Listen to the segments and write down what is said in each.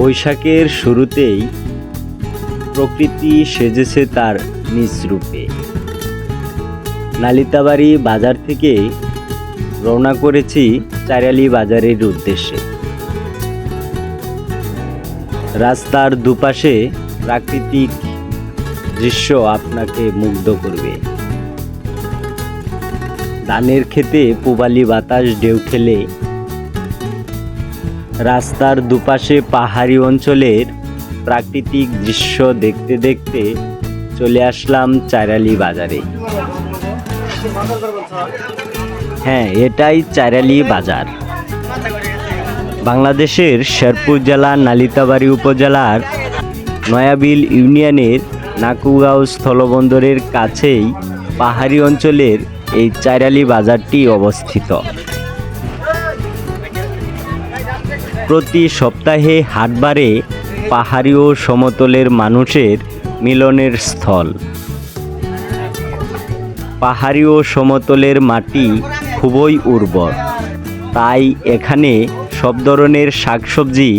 বৈশাখের শুরুতেই প্রকৃতি সেজেছে তার নিজ রূপে। নালিতাবাড়ি বাজার থেকে রওনা করেছি চারালি বাজারের উদ্দেশ্যে। রাস্তার দুপাশে প্রাকৃতিক দৃশ্য আপনাকে মুগ্ধ করবে। ধানের ক্ষেতে পূবালি বাতাস ঢেউ ঠেলে রাস্তার দুপাশে পাহাড়ি অঞ্চলের প্রাকৃতিক দৃশ্য দেখতে দেখতে চলে আসলাম চারালি বাজারে। হ্যাঁ এটাই চারালি বাজার। বাংলাদেশের শেরপুর জেলার নালিতাবাড়ি উপজেলার নয়াবিল ইউনিয়নের নাকুগাঁও স্থলবন্দরের কাছেই পাহাড়ি অঞ্চলের এই চারালি বাজারটি অবস্থিত। প্রতি সপ্তাহে হাটবারে পাহাড়ি ও সমতলের মানুষের মিলনের স্থল। পাহাড়ি ও সমতলের মাটি খুবই উর্বর, তাই এখানে সব ধরনের শাকসবজি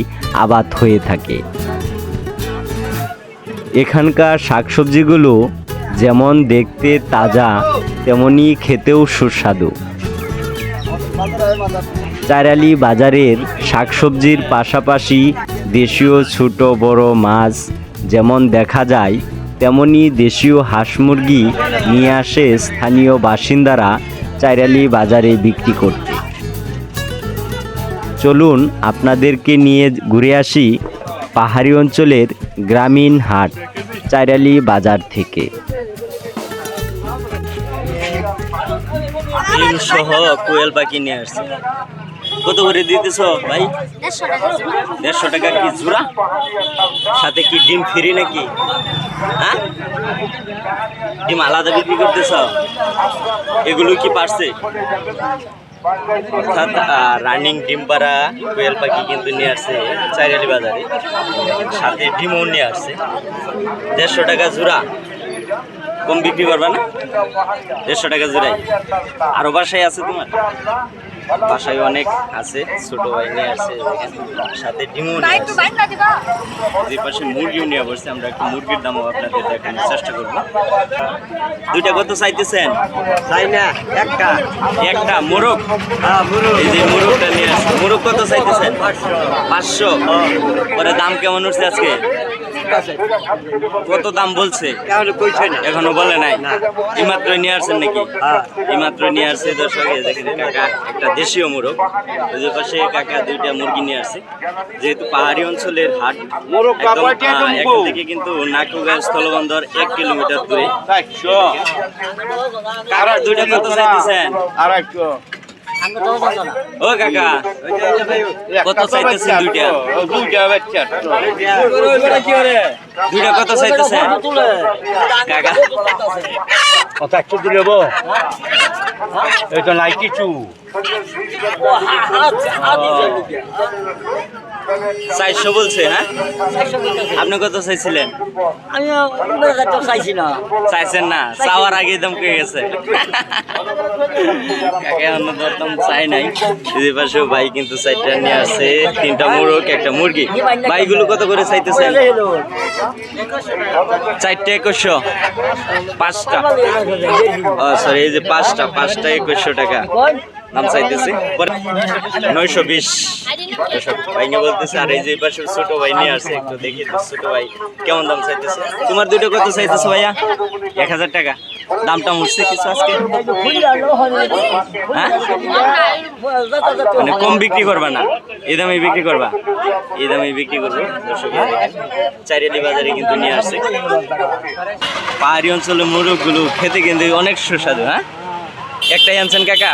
আবাদ হয়ে থাকে। এখানকার শাকসবজিগুলো যেমন দেখতে তাজা, তেমনি খেতেও সুস্বাদু। চারালি বাজারের শাকসবজির পাশাপাশি দেশীয় ছোট বড় মাছ যেমন দেখা যায়, তেমনি দেশীয় হাঁস মুরগি নিয়ে আসে স্থানীয় বাসিন্দারা চারালি বাজারে বিক্রি করতে। চলুন আপনাদেরকে নিয়ে ঘুরে আসি পাহাড়ি অঞ্চলের গ্রামীণ হাট চারালি বাজার থেকে। ডিম সহ কোয়েল পাখি নিয়ে আসছে কত করে দিতেছ ভাই দেড়শো টাকা কি জোড়া সাথে কি ডিম ফ্রি নাকি হ্যাঁ ডিম আলাদা বিক্রি করতেছ এগুলো কি পারছে অর্থাৎ রানিং ডিম পাড়া কোয়েল পাখি কিন্তু নিয়ে আসছে চাইরালি বাজারে সাথে ডিমও নিয়ে আসছে দেড়শো টাকা জোড়া কম বিক্রি করবে না? দেড়শো টাকা জোড়াই। আরও বাসায় আছে তোমার? বাসায় অনেক আছে ছোট ভাই নিয়ে আসছে সাথে ডিমও? যে পাশে মুরগিও নিয়ে বসছে। আমরা একটু মুরগির দামও আপনাদের দেখানোর চেষ্টা করব। দুইটা কত চাইতেছেন? চাই না একটা। একটা মোরগ? হ্যাঁ এই যে মোরগটা নিয়ে আসছে। মোরগ কত চাইতেছেন? পাঁচশো। পরে দাম কেমন উঠছে আজকে? কত দাম বলছে? এখনও বলে নাই। এইমাত্র নিয়ে আসছেন নাকি? হ্যাঁ। এইমাত্র নিয়ে আসছে দর্শক দেখেন কাকা একটা দেশীয় মোরগ। ওই পাশে কাকা দুইটা মুরগি নিয়ে আসছে। যেহেতু পাহাড়ি অঞ্চলের হাট এখান থেকে কিন্তু নাকুগাঁ স্থলবন্দর এক কিলোমিটার দূরে। দুইটা কত চাইতেছেন? আড়াইশো ও কাকা কত চাইতেছেন দুইটা? দুইটা বাচ্চা দুইটা কত চাইতেছেন কাকা কত একশো দিলে বো এটা নাই কিছু চারশো বলছে হ্যাঁ? আপনি কত চাইছিলেন? আমি চাইছি না। চাইছেন না? চাওয়ার আগে দাম কে গেছে। কাকে অন্য চাই নাই? ভাই কিন্তু চারটা নিয়ে আসছে। তিনটা মোরগ একটা মুরগি। ভাইগুলো কত করে চাইতেছেন? চারটা একুশশো। পাঁচটা। ও সরি এই যে পাঁচটা পাঁচটা একুশশো টাকা। দাম চাইতেছে। নয়শো বিশ। এসব ভাই নিয়ে বলতেছে আর এই যে পাশে ছোট ভাই নিয়ে আসছে একটু দেখি ছোট ভাই, কেমন দাম চাইতেছে? তোমার দুটো কত চাইতেছে ভাইয়া? এক হাজার টাকা। দামটা উঠছে কিছু আজকে? হ্যাঁ? মানে কম বিক্রি করবা না? এই দামে বিক্রি করবা? এই দামে বিক্রি করবে? চারিয়ালি বাজারে কিন্তু নিয়ে আসছে। পাহাড়ি অঞ্চলের মোরগগুলো খেতে কিন্তু অনেক সুস্বাদু হ্যাঁ? একটাই আনছেন কাকা?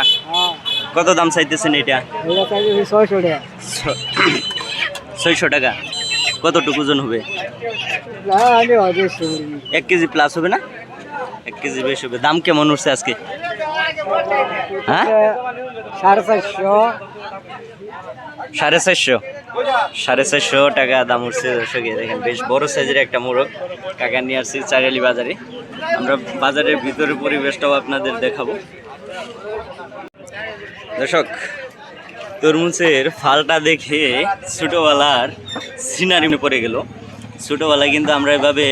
কত দাম চাইতেছেন এটা? ছয়শো টাকা। ছয়শো টাকা। কতটুকু ওজন হবে? এক কেজি প্লাস হবে না? এক কেজি বেশি হবে। দাম কেমন উঠছে আজকে? হ্যাঁ? সাড়ে চারশো। সাড়ে চারশো। সাড়ে চারশো টাকা দাম উঠছে দর্শকে দেখেন বেশ বড় সাইজের একটা মোরগ কাকা নিয়ে আসছি চারিয়ালি বাজারে। আমরা বাজারের ভিতরে পরিবেশটাও আপনাদের দেখাবো। দর্শক, তরমুজের ফালটা দেখে ছোটোবেলার সিনারি পড়ে গেল। ছোটোবেলায় কিন্তু আমরা এভাবে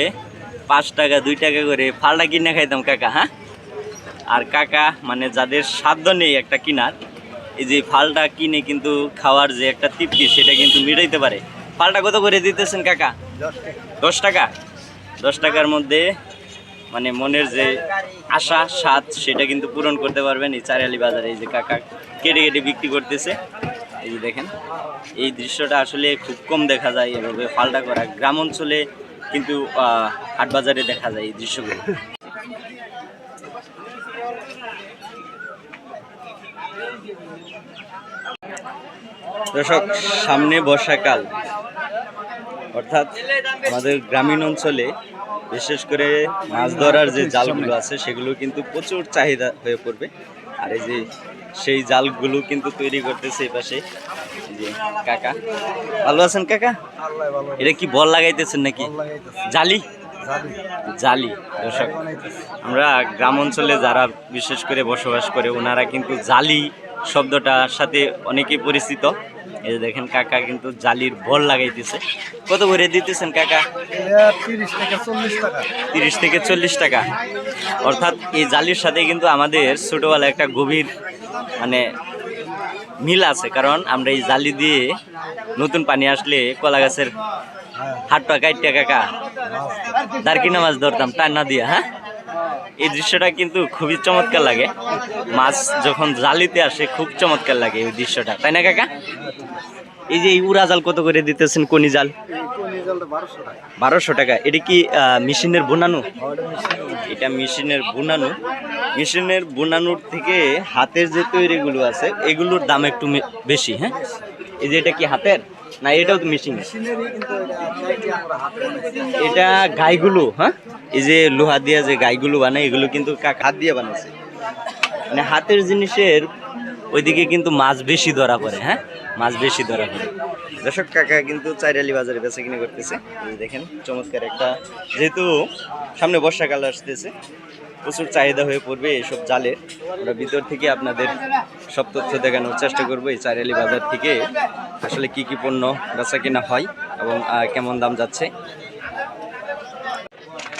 পাঁচ টাকা, দুই টাকা করে ফালটা কিনে খাইতাম কাকা হ্যাঁ? আর কাকা মানে যাদের সাধ্য নেই একটা কিনার, এই যে ফালটা কিনে কিন্তু খাওয়ার যে একটা তৃপ্তি, সেটা কিন্তু মিটাইতে পারে। ফালটা কত করে দিতেছেন কাকা? দশ টাকা। দশ টাকার মধ্যে মানে মনের যে আশা, স্বাদ, সেটা কিন্তু পূরণ করতে পারবেন এই চারিয়ালি বাজারে। এই যে কাকা কেটে কেটে বিক্রি করতেছে। এই যে দেখেন, এই দৃশ্যটা আসলে খুব কম দেখা যায় এভাবে ফালটা করা। গ্রাম অঞ্চলে কিন্তু হাট বাজারে দেখা যায় এই দৃশ্যগুলো। দর্শক, সামনে বর্ষাকাল। অর্থাৎ আমাদের গ্রামীণ অঞ্চলে বিশেষ করে মাছ ধরার যে জালগুলো আছে, সেগুলো কিন্তু প্রচুর চাহিদা হয়ে পড়বে। আর এই যে সেই জালগুলো কিন্তু তৈরি করতেছে এই পাশে। যে কাকা। ভালো আছেন কাকা? এটা কি বল লাগাইতেছেন নাকি? জালি? জালি। দর্শক। আমরা গ্রাম অঞ্চলে যারা বিশেষ করে বসবাস করে ওনারা কিন্তু জালি শব্দটার সাথে অনেকেই পরিচিত। এই যে দেখেন কাকা কিন্তু জালির বল লাগাইতেছে। কত করে দিতেছেন কাকা? তিরিশ টাকা চল্লিশ টাকা। তিরিশ থেকে চল্লিশ টাকা। অর্থাৎ এই জালির সাথে কিন্তু আমাদের ছোটোবেলায় একটা গভীর মানে মিল আছে, কারণ আমরা এই জালি দিয়ে নতুন পানি আসলে কলা গাছের হাটটা কাইটটা কাকা দারকিনা মাছ ধরতাম টান্না দিয়ে হ্যাঁ? এই দৃশ্যটা কিন্তু খুবই চমৎকার লাগে। মাছ যখন জালিতে আসে, খুব চমৎকার লাগে এই দৃশ্যটা, তাই না কাকা? এই যে এই জাল কত করে দিতেছেন কোনি জাল? বারোশো টাকা। এটা কি মেশিনের বোনানো? এটা মেশিনের বোনানো। মেশিনের বোনানোর থেকে হাতের যে তৈরিগুলো আছে, এগুলোর দাম একটু বেশি হ্যাঁ? এই যে এটা কি হাতের? না, এটাও তো মেশিন এটা গাইগুলো হ্যাঁ? এই যে লোহা দিয়ে যে গাইগুলো বানায়, এগুলো কিন্তু হাত দিয়ে বানাইছে। মানে হাতের জিনিসের ওইদিকে কিন্তু মাছ বেশি ধরা পড়ে হ্যাঁ? মাছ বেশি ধরা পড়ে। দর্শক কাকা কিন্তু চাইরালি বাজারে বেচা কিনে করতেছে। দেখেন চমৎকার একটা যেহেতু সামনে বর্ষাকাল আসতেছে প্রচুর চাহিদা হয়ে পড়বে এইসব জালের আমরা ভিতর থেকে আপনাদের সব তথ্য দেখানোর চেষ্টা করব এই চাইরালি বাজার থেকে আসলে কি কি পণ্য বেচা কিনা হয় এবং কেমন দাম যাচ্ছে।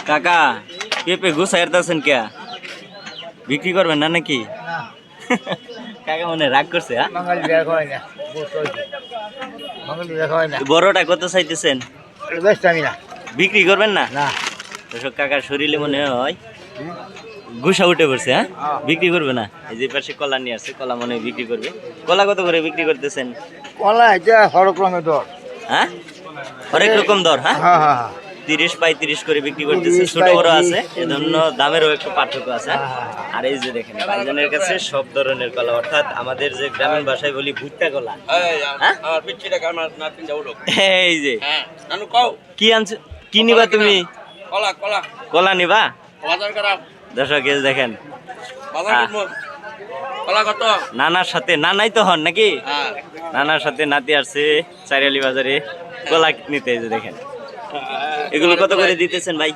কাকা পেঁপে গুছাইতেছেন কে বিক্রি করবেন না নাকি? কাকা মনে রাগ করছে হ্যাঁ? হয় হয় বড়টা কত চাইতেছেন? বিক্রি করবেন না? না। দর্শক কাকার শরীরে মনে হয় গুসা উঠে পড়ছে হ্যাঁ? বিক্রি করবে না? এই যে পাশে কলা নিয়ে আসছে কলা মনে বিক্রি করবে। কলা কত করে বিক্রি করতেছেন? কলা এটা হরক রঙের দর। হ্যাঁ? হরেক রকম দর হ্যাঁ? হ্যাঁ হ্যাঁ হ্যাঁ। তিরিশ পঁয়ত্রিশ করে বিক্রি করতেছে। ছোট বড় আছে এজন্য দামেরও একটু পার্থক্য আছে। আর এই যে দেখেন ভাইজানের কাছে সব ধরনের কলা অর্থাৎ আমাদের যে গ্রামীণ ভাষায় বলি ভুট্টা কলা। হ্যাঁ? এই যে। কি আনছো কি নিবা তুমি? কলা কলা। কলা নিবা? বাজার করা। দর্শক এই দেখেন। হ্যাঁ। নানার সাথে নানাই তো হন নাকি? হ্যাঁ। নানার সাথে নাতি আসছে চারিয়ালি বাজারে। কলা নিতে এই যে দেখেন। এগুলো কত করে দিতেছেন ভাই?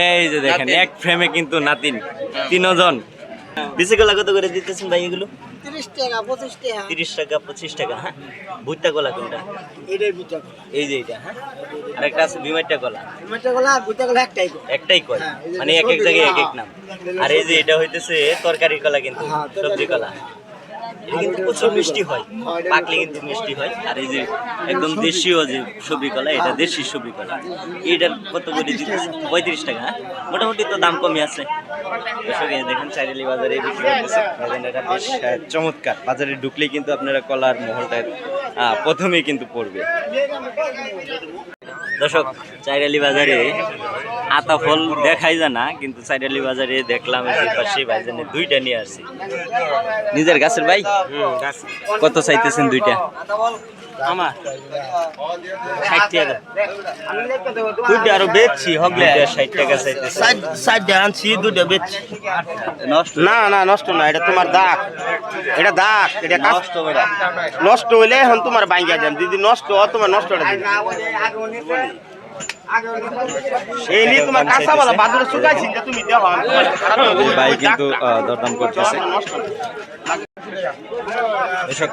এই যে দেখেন এক ফ্রেমে কিন্তু নাতিন। তিনজন বিসি কলা কত করে দিতেছেন ভাই এগুলো? তিরিশ টাকা পঁচিশ টাকা। হ্যাঁ? ভুট্টা কলা কোনটা? এই যে এটা হ্যাঁ? আর একটা আছে বিমারটা কলা। একটাই একটাই কয় হ্যাঁ, মানে এক এক জায়গায় এক এক নাম। আর এই যে এটা হইতেছে তরকারি কলা কিন্তু হ্যাঁ, সবজি কলা। কিন্তু প্রচুর মিষ্টি হয়। পাকলে কিন্তু মিষ্টি হয়। আর এই যে একদম দেশীয় যে সবজি কলা এটা দেশি সবজি কলা এটার কত করে পঁয়ত্রিশ টাকা। হ্যাঁ? মোটামুটি তো দাম কমই আছে। দেখেন চাইরালি বাজারে বিক্রি করতেছে। এটা বেশ চমৎকার। বাজারে ঢুকলেই কিন্তু আপনারা কলার মহলটা প্রথমেই কিন্তু পড়বে। দর্শক চাইরালি বাজারে আতা ফল দেখাই যায় না কিন্তু চাইরালি বাজারে দেখলাম পাশে ভাইজানে দুইটা নিয়ে আসছি। নিজের গাছের ভাই? কত চাইতেছেন দুইটা? আমার। ষাট টাকা দুইটা আরও বেচছি হগলে। ষাট টাকা চাইতেছে। সাইডে আনছি দুটো বেচছি। নষ্ট? না না নষ্ট না এটা তোমার দাগ। এটা দাগ এটা নষ্ট নষ্ট হইলে এখন তোমার বাইঙ্গা যান দিদি নষ্ট তোমার নষ্ট ভাই কিন্তু দরদাম করতেছে। এসব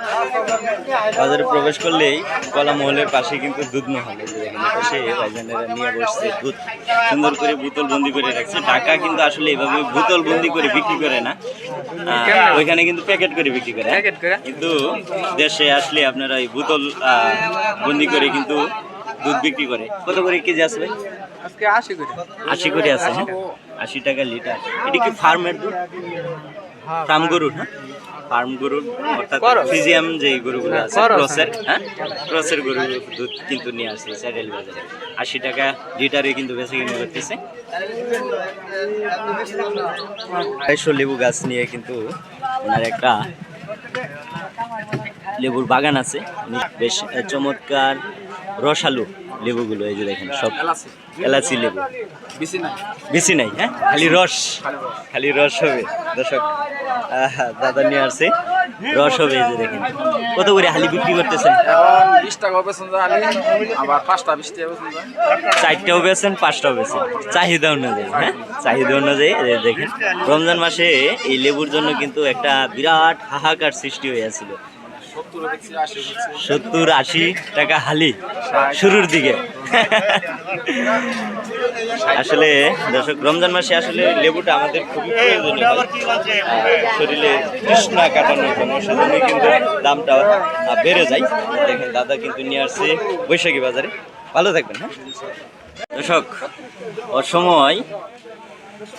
বাজারে প্রবেশ করলেই কলা মহলের পাশে কিন্তু দুধ মহল পাশে ভাইজানেরা নিয়ে বসছে দুধ। সুন্দর করে বোতল বন্দি করে রাখছে। ঢাকা কিন্তু আসলে এইভাবে বোতল বন্দি করে বিক্রি করে না। ওইখানে কিন্তু প্যাকেট করে বিক্রি করে? কিন্তু দেশে আসলে আপনারা এই বোতল আহ, বন্দি করে কিন্তু দুধ বিক্রি করে। কত করে কেজি আছে ভাই আজকে আশি করে। আশি করে আছে হ্যাঁ? আশি টাকা লিটার। এটা কি ফার্মের দুধ? ফার্ম গরুর হ্যাঁ ফার্ম গরুর অর্থাৎ ফিজিয়াম যে গরুগুলো আছে ক্রসের হ্যাঁ? ক্রসের গরুর দুধ কিন্তু নিয়ে আসছে স্যারেল বাজারে। আশি টাকা লিটারে কিন্তু বেশি কিনে করতেছে। আড়াইশো লেবু গাছ নিয়ে কিন্তু ওনার একটা লেবুর বাগান আছে। বেশ চমৎকার রসালু লেবুগুলো এই যে দেখেন সব এলাচি। লেবু। বেশি নাই। হ্যাঁ? খালি রস। খালি রস। হবে। দর্শক দাদা নিয়ে আসছে। রস হবে এই যে দেখেন। কত করে হালি বিক্রি করতেছেন? চারটাও বেছেন পাঁচটাও বেছেন চাহিদা অনুযায়ী হ্যাঁ? চাহিদা অনুযায়ী দেখেন। রমজান মাসে এই লেবুর জন্য কিন্তু একটা বিরাট হাহাকার সৃষ্টি হয়েছিল সত্তর আশি টাকা হালি শুরুর দিকে। আসলে দর্শক রমজান মাসে আসলে লেবুটা আমাদের খুবই প্রয়োজনীয়। শরীরে তৃষ্ণা কাটানোর জন্য সেজন্য কিন্তু দামটা বেড়ে যায়। দেখেন দাদা কিন্তু নিয়ে আসছে বৈশাখী বাজারে। ভালো থাকবেন হ্যাঁ? দর্শক অসময়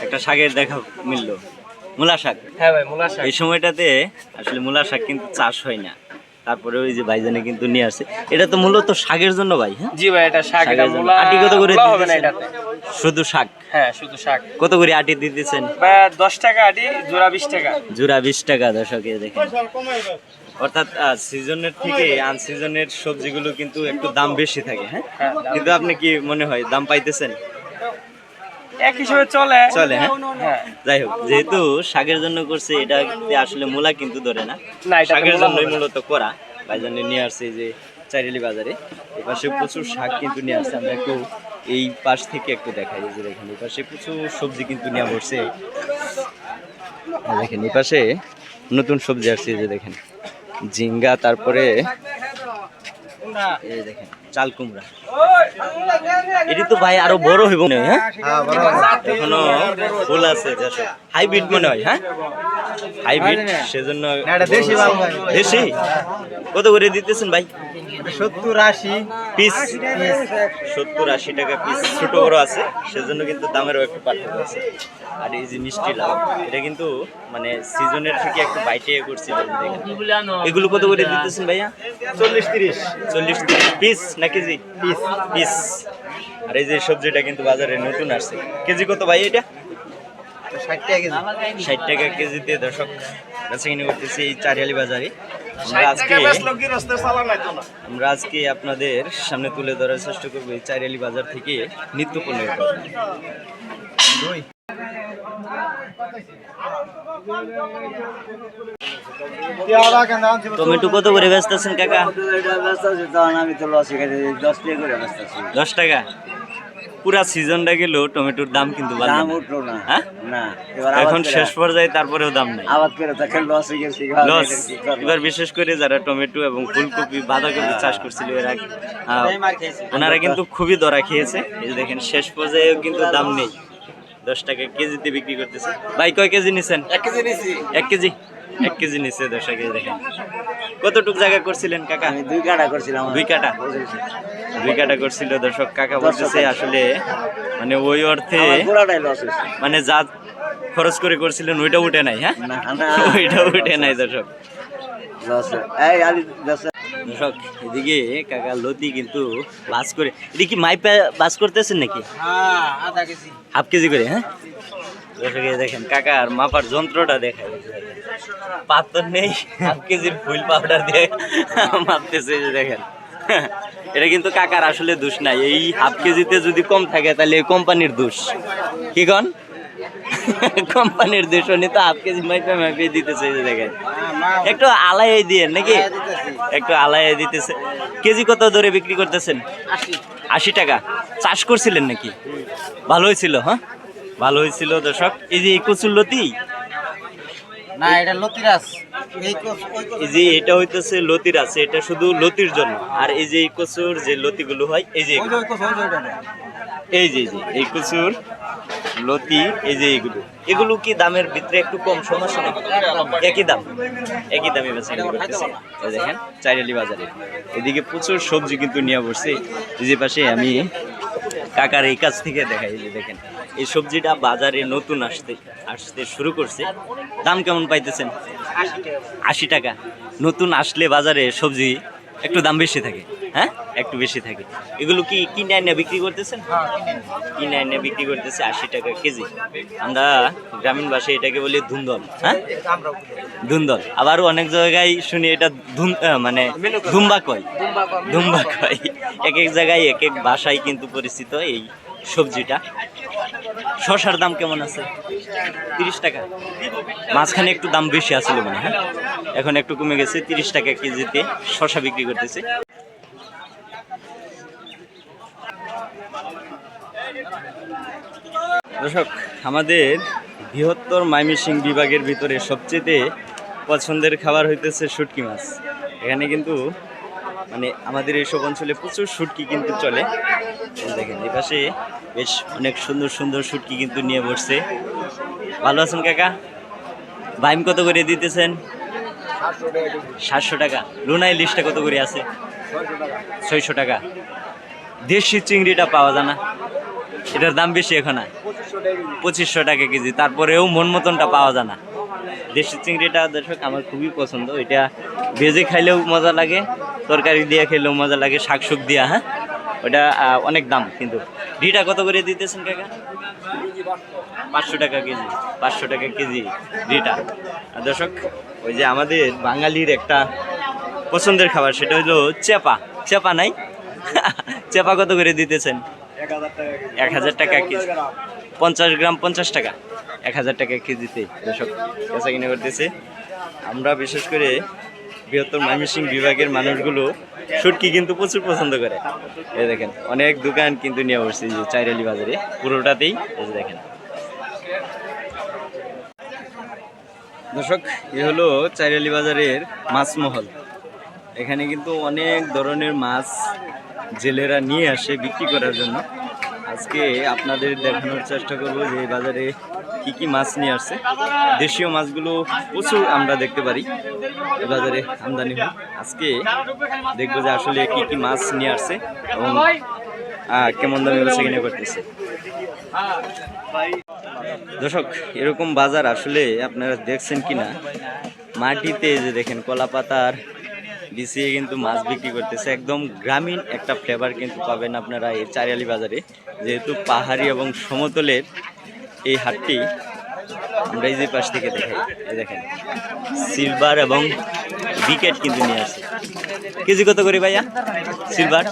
একটা শাকের দেখা মিলল। মূলা শাক। হ্যাঁ ভাই মূলা শাক। এই সময়টাতে আসলে মূলা শাক কিন্তু চাষ হয় না। তারপরে ওই যে ভাইজানে কিন্তু নিয়ে আসে। এটা তো মূলত শাকের জন্য ভাই হ্যাঁ? জি ভাই এটা শাক এটা। মূলা আটি কত করে হবে না? এটাতে? শুধু শাক? হ্যাঁ শুধু শাক। কত করে আটি দিতেছেন? ভাই দশ টাকা আটি জোড়া বিশ টাকা। জোড়া বিশ টাকা দর্শকে দেখেন। অর্থাৎ সিজনের থেকে আনসিজনের সবজিগুলো কিন্তু একটু দাম বেশি থাকে হ্যাঁ? হ্যাঁ কিন্তু আপনি কি মনে হয় দাম পাইতেছেন? এক হিসেবে চলে। চলে হ্যাঁ? হ্যাঁ। যাই হোক যেহেতু শাকের জন্য করছে এটা আসলে মূলা কিন্তু ধরে না। শাকের জন্যই মূলত করা। ভাইজানে নিয়ে আসছে যে চাইরালি বাজারে। এই পাশে প্রচুর শাক কিন্তু নিয়ে আসছে। আমরা একটু এই পাশ থেকে একটু দেখাই যে দেখেন এই পাশে প্রচুর সবজি কিন্তু নিয়ে বসছে। দেখেন এই পাশে নতুন সবজি আসছে যে দেখেন। ঝিঙ্গা তারপরে এই দেখেন। চাল কুমড়া। এটি তো ভাই আরও বড় হইব না হ্যাঁ এখনও ফুল আছে হাইব্রিড মনে হয় হ্যাঁ? হাইব্রিড সেজন্য দেশি কত করে দিতেছেন ভাই? সত্তর আশি। পিস। সত্তর আশি টাকা পিস। ছোট বড় আছে সেজন্য কিন্তু দামেরও একটু পার্থক্য আছে। আর এই যে মিষ্টি লাউ এটা কিন্তু মানে সিজনের থেকে একটু বাইটে দেখেন। এগুলো কত করে দিতেছেন ভাইয়া? চল্লিশ তিরিশ। চল্লিশ তিরিশ। পিস না কেজি? পিস। পিস। আর এই যে সবজিটা কিন্তু বাজারে নতুন আসছে। কেজি কত ভাই এটা? ষাট টাকা কেজি। ষাট টাকা কেজিতে দর্শক বেচাকিনি করতেছি এই চারিয়ালি বাজারে। আমরা আজকে আমরা আজকে আপনাদের সামনে তুলে ধরার চেষ্টা করব এই চারিয়ালি বাজার থেকে নিত্য পণ্যের টমেটো কত করে বেচতেছেন কাকা? আমি তো লসে গেছে দশ টাকা করে বেচতেছি। দশ টাকা? পুরা সিজনটা গেল টমেটোর দাম কিন্তু দাম উঠল না। হ্যাঁ? না এখন শেষ পর্যায়ে তারপরেও দাম নেই। আবাদ করে তখন লসে গেছি লস এবার বিশেষ করে যারা টমেটো এবং ফুলকপি বাঁধাকপি চাষ করছিল এরা ওনারা কিন্তু খুবই দরা খেয়েছে। এই যে দেখেন শেষ পর্যায়েও কিন্তু দাম নেই। দশ টাকা কেজিতে বিক্রি করতেছে। ভাই কয় কেজি নিছেন? এক কেজি নিছি। এক কেজি? এক কেজি নিচ্ছে দশ টাকা দেখেন। কতটুক জায়গা করছিলেন কাকা? আমি দুই কাটা করছিলাম। দুই কাটা দুই কাটা করছিল। দর্শক কাকা বলতেছে আসলে মানে ওই অর্থে মানে যা খরচ করে করছিলেন ওইটা উঠে নাই হ্যাঁ। ওইটা উঠে নাই দর্শক। এই আলি দর্শক এদিকে কাকা লতি কিন্তু বাস করে এদিকে কি মাইপা বাস করতেছেন নাকি? হ্যাঁ হাফ কেজি করে হ্যাঁ? দর্শক দেখেন কাকার মাপার যন্ত্রটা দেখায় পাথর নেই হাফ কেজির ফুল পাউডার দিয়ে মাপতেছে যে দেখেন। এটা কিন্তু কাকার আসলে দোষ নাই। এই হাফ কেজিতে যদি কম থাকে, তাহলে এই কোম্পানির দোষ। কি কন? কোম্পানির দোষ তো হাফ কেজি মাইপে মাইপে দিতেছে যে দেখেন। একটু আলাই দিয়ে নাকি? একটু আলাই দিতেছে। কেজি কত ধরে বিক্রি করতেছেন? আশি টাকা। চাষ করছিলেন নাকি? ভালো হয়েছিল হ্যাঁ? ভালো হয়েছিল দর্শক। এই যে কচুর লতি না এটা লতিরাস যে এটা হইতেছে লতির আছে এটা শুধু লতির জন্য। আর এই যে এই কচুর যে লতিগুলো হয় এই যে। এই যে যে এই কচুর লতি এই যে এইগুলো। এগুলো কি দামের ভিতরে একটু কম সমস্যা নাকি? একই দাম। একই দামে বেচা করতেছে। দেখেন চাইরালি বাজারে। এদিকে প্রচুর সবজি কিন্তু নিয়ে বসছে। এই যে পাশে আমি কাকার এই কাছ থেকে দেখাই যে দেখেন এই সবজিটা বাজারে নতুন আসতে আসতে শুরু করছে। দাম কেমন পাইতেছেন? আশি টাকা। নতুন আসলে বাজারে সবজি একটু দাম বেশি থাকে। হ্যাঁ? একটু বেশি থাকে। এগুলো কি কিনে আইনে বিক্রি করতেছেন? কিনে আইনে বিক্রি করতেছে আশি টাকা কেজি। আমরা গ্রামীণ ভাষায় এটাকে বলি ধুন্দল হ্যাঁ? ধুন্দল। আবার অনেক জায়গায় শুনি এটা ধুম মানে ধুম্বা কয়। ধুম্বা কয়। এক এক জায়গায় এক এক ভাষায় কিন্তু পরিচিত এই সবজিটা। শশার দাম কেমন আছে? তিরিশ টাকা। মাঝখানে একটু দাম বেশি আসলে মনে হয় হ্যাঁ? এখন একটু কমে গেছে তিরিশ টাকা কেজিতে শশা বিক্রি করতেছে। দর্শক, আমাদের বৃহত্তর ময়মনসিংহ বিভাগের ভিতরে সবচেয়ে পছন্দের খাবার হইতেছে শুটকি মাছ। এখানে কিন্তু মানে আমাদের এইসব অঞ্চলে প্রচুর শুটকি কিন্তু চলে। দেখেন, এই পাশে বেশ অনেক সুন্দর সুন্দর শুটকি কিন্তু নিয়ে বসছে। ভালো আছেন কাকা? বাইম কত করে দিতেছেন? সাতশো টাকা। লুনাই লিস্টটা কত করে আছে? ছয়শো টাকা। দেশি চিংড়িটা পাওয়া যায় না। এটার দাম বেশি এখন পঁচিশশো টাকা কেজি। তারপরেও মন মতনটা পাওয়া যায় না। দেশি চিংড়িটা দর্শক, আমার খুবই পছন্দ। এটা ভেজে খাইলেও মজা লাগে, তরকারি দিয়ে খেলেও মজা লাগে শাক শুক দিয়া হ্যাঁ? ওটা অনেক দাম কিন্তু। ডিটা কত করে দিতেছেন কাকা? পাঁচশো টাকা কেজি, পাঁচশো টাকা কেজি ডিটা। দর্শক, ওই যে আমাদের বাঙালির একটা পছন্দের খাবার, সেটা হলো চেপা। চেপা নাই? চেপা কত করে দিতেছেন? এক হাজার টাকা কেজি। পঞ্চাশ গ্রাম পঞ্চাশ টাকা। এক হাজার টাকা কেজিতে দর্শক বেচা কিনে করতেছে। আমরা বিশেষ করে বৃহত্তর ময়মনসিংহ বিভাগের মানুষগুলো শুটকি কিন্তু প্রচুর পছন্দ করে। এই দেখেন, অনেক দোকান কিন্তু নিয়ে বসছে যে চাইরালি বাজারে। পুরোটাতেই এই দেখেন। দর্শক, এ হলো চাইরালি বাজারের মাছ মহল। এখানে কিন্তু অনেক ধরনের মাছ জেলেরা নিয়ে আসে বিক্রি করার জন্য। আজকে আপনাদের দেখানোর চেষ্টা করব যে বাজারে কি কি মাছ নিয়ে আসছে। দেশীয় মাছগুলো প্রচুর আমরা দেখতে পারি। বাজারে আমদানি হয়। আজকে দেখব যে আসলে কি কি মাছ নিয়ে আসছে এবং কেমন দামে বেচা কিনে করতেছে। দর্শক, এরকম বাজার আসলে আপনারা দেখছেন কিনা? মাটিতে যে দেখেন কলা পাতার বিছিয়ে কিন্তু মাছ বিক্রি করতেছে। একদম গ্রামীণ একটা ফ্লেভার কিন্তু পাবেন আপনারা এই চারিয়ালি বাজারে। যেহেতু পাহাড়ি এবং সমতলের এই হাটটি আমরা পাশ থেকে দেখাই দেখেন সিলভার এবং বিকেট কিন্তু নিয়ে আসে কেজি কত করে ভাইয়া? সিলভার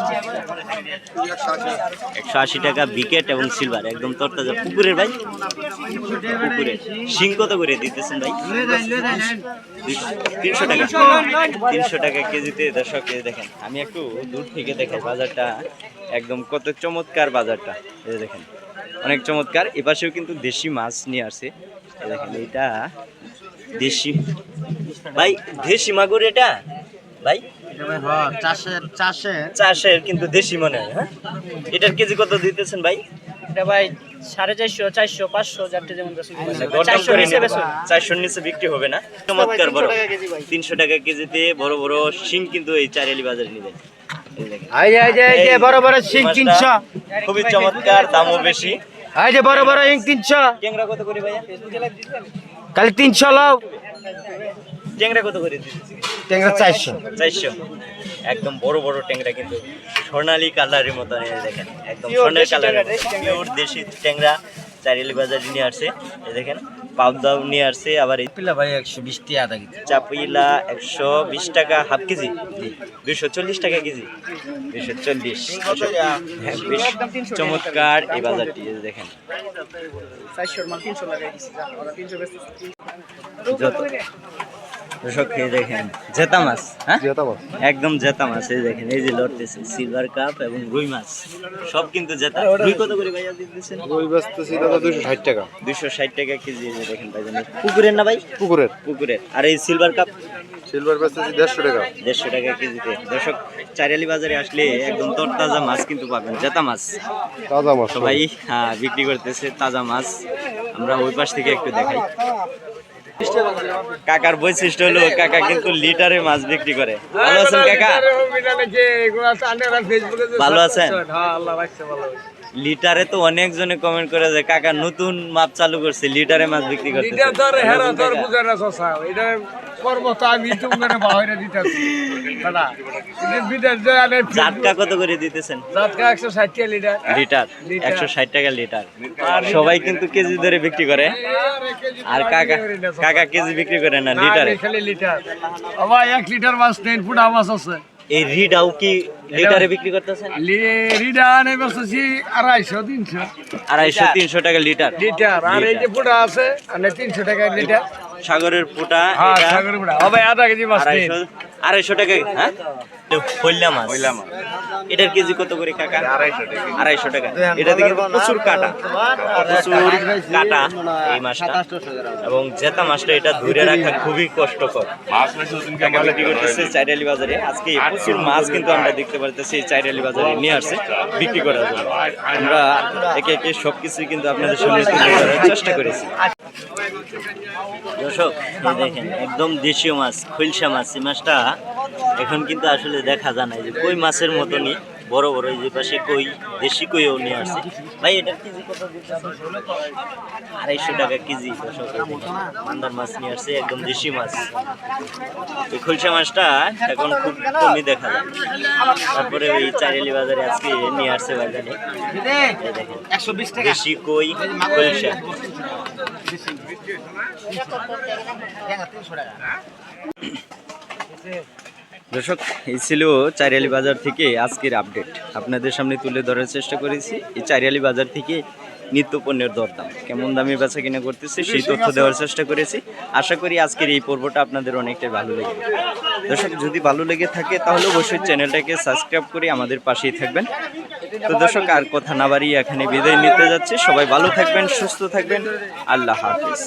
একশো আশি টাকা বিকেট এবং সিলভার একদম তরতাজা। পুকুরের ভাই? পুকুরের। শিং কত করে দিতেছেন ভাই? তিনশো টাকা। তিনশো টাকা কেজিতে দর্শক দেখেন, আমি একটু দূর থেকে দেখাই বাজারটা, একদম কত চমৎকার বাজারটা। এই দেখেন অনেক চমৎকার। এপাশেও কিন্তু দেশি মাছ নিয়ে আসে। দেখেন এটা দেশি। ভাই দেশি মাগুর এটা? ভাই? এটা হ্যাঁ, চাষের চাষের। চাষের কিন্তু দেশি মনে হয় হ্যাঁ? এটার কেজি কত দিতেছেন ভাই? এটা ভাই সাড়ে চারশো চারশো পাঁচশো চারটে যেমন বেশি আচ্ছা, নিচে চারশোর নিচে বিক্রি হবে না? চমৎকার বড়। টাকা কেজি ভাই। তিনশো টাকা কেজিতে বড় বড় শিং কিন্তু এই চারিয়ালি বাজারে নিবেন। বড় বড় শিং তিনশো। খুবই চমৎকার দামও বেশি। এই যে বড় বড় ইং তিনশো। ট্যাংরা কত করে ভাইয়া? কালি তিনশো লাও। ট্যাংরা কত করে দিতেছি ট্যাংরা চারশো। চারশো। একদম বড় বড় ট্যাংরা কিন্তু সোনালি কালারের মতো দেখেন। একদম সোনালি কালারের ট্যাংরা, দেশি ট্যাংরা। পিওর দেশি ট্যাংরা চারিয়ালি বাজারে নিয়ে আসছে দেখেন। পাবদাও নিয়ে আসছে আবার এই পিলা ভাই একশো বিশ টাকা আধা কেজি। চাপিলা একশো বিশ টাকা হাফ কেজি। দুইশো চল্লিশ টাকা কেজি। দুইশো চল্লিশ। হ্যাঁ, বেশ চমৎকার এই বাজারটি দেখেন। যত দর্শক এই দেখেন। জেতা মাছ হ্যাঁ? জেতা মাছ। একদম জেতা মাছ এই দেখেন এই যে লড়তেছে সিলভার কাপ এবং রুই মাছ। সব কিন্তু জেতা। রুই কত করে ভাইয়া দিতেছেন? ওই বেচতেছি দাদা দুশো ষাট টাকা। দুইশো ষাট টাকা কেজি এই দেখেন ভাইজান। পুকুরের না ভাই? পুকুরের। পুকুরের। আর এই সিলভার কাপ সিলভার বেচতেছি দেড়শো টাকা। দেড়শো টাকা কেজিতে। দর্শক চারিয়ালি বাজারে আসলে একদম তরতাজা মাছ কিন্তু পাবেন জেতা মাছ। তাজা মাছ। সবাই হ্যাঁ, বিক্রি করতেছে তাজা মাছ। আমরা ওই পাশ থেকে একটু দেখাই। কাকার বৈশিষ্ট্য হলো কাকা কিন্তু লিটারে মাছ বিক্রি করে। ভালো আছেন কাকা? ভালো আছেন? লিটারে তো অনেকজনে কমেন্ট করে যে কাকা নতুন মাপ চালু করছে লিটারে মাছ বিক্রি করতে জাটকা কত করে দিতেছেন? লিটার। একশো ষাট টাকা লিটার। সবাই কিন্তু কেজি ধরে বিক্রি করে। আর কাকা কাকা কেজি বিক্রি করে না লিটারে। এক লিটার মাছ নেই ফুটা মাছ আছে। এই রিডাও কি লিটারে বিক্রি করতেছেন? রিডা আনে বসেছি আড়াইশো তিনশো। আড়াইশো তিনশো টাকা লিটার। লিটার আর এই যে ফুটা আছে মানে তিনশো টাকা লিটার। সাগরের ফুটা হ্যাঁ এটা সাগর ফুটা। হবে আধা কেজি মাছ আড়াইশো টাকা হ্যাঁ? হইলা মাছ। এটার কেজি কত করে কাকা? আড়াইশো টাকা এটা থেকে প্রচুর কাটা। প্রচুর কাটা এই মাছটা। এবং জেতা মাছটা এটা ধরে রাখা খুবই কষ্টকর। কাকা বিক্রি করতেছে চাইরালি বাজারে। আজকে প্রচুর মাছ কিন্তু আমরা দেখতে পারতেছি এই চাইরালি বাজারে নিয়ে আসছে বিক্রি করার জন্য। আমরা একে একে সবকিছুই কিন্তু আপনাদের সামনে তুলে ধরার চেষ্টা করেছি। দর্শক এই দেখেন একদম দেশীয় মাছ খুলসা মাছ এই মাছটা এখন কিন্তু আসলে দেখা যায় না। যে কই মাছের মতনই বড় বড় এই যে পাশে কই দেশি কইও নিয়ে আসছে। ভাই এটার কেজি কত আড়াইশো টাকা কেজি মান্দার মাছ নিয়ে আসছে একদম দেশি মাছ। এই খুলসা মাছটা এখন খুব কমই দেখা যায়। তারপরে ওই চারিলি বাজারে আজকে নিয়ে আসছে বাজারে। দেশি কই খুলসা। দর্শক, এই ছিল চারিয়ালি বাজার থেকে আজকের আপডেট। আপনাদের সামনে তুলে ধরার চেষ্টা করেছি, এই চারিয়ালি বাজার থেকে নিত্য পণ্যের দরদাম। কেমন দামে বেচা কিনা করতেছে, সেই তথ্য দেওয়ার চেষ্টা করেছি। আশা করি আজকের এই পর্বটা আপনাদের অনেকটাই ভালো লেগে দর্শক, যদি ভালো লেগে থাকে, তাহলে অবশ্যই চ্যানেলটাকে সাবস্ক্রাইব করে আমাদের পাশেই থাকবেন। তো দর্শক, আর কথা না বাড়িয়ে এখানে বিদায় নিতে যাচ্ছে। সবাই ভালো থাকবেন, সুস্থ থাকবেন। আল্লাহ হাফিজ।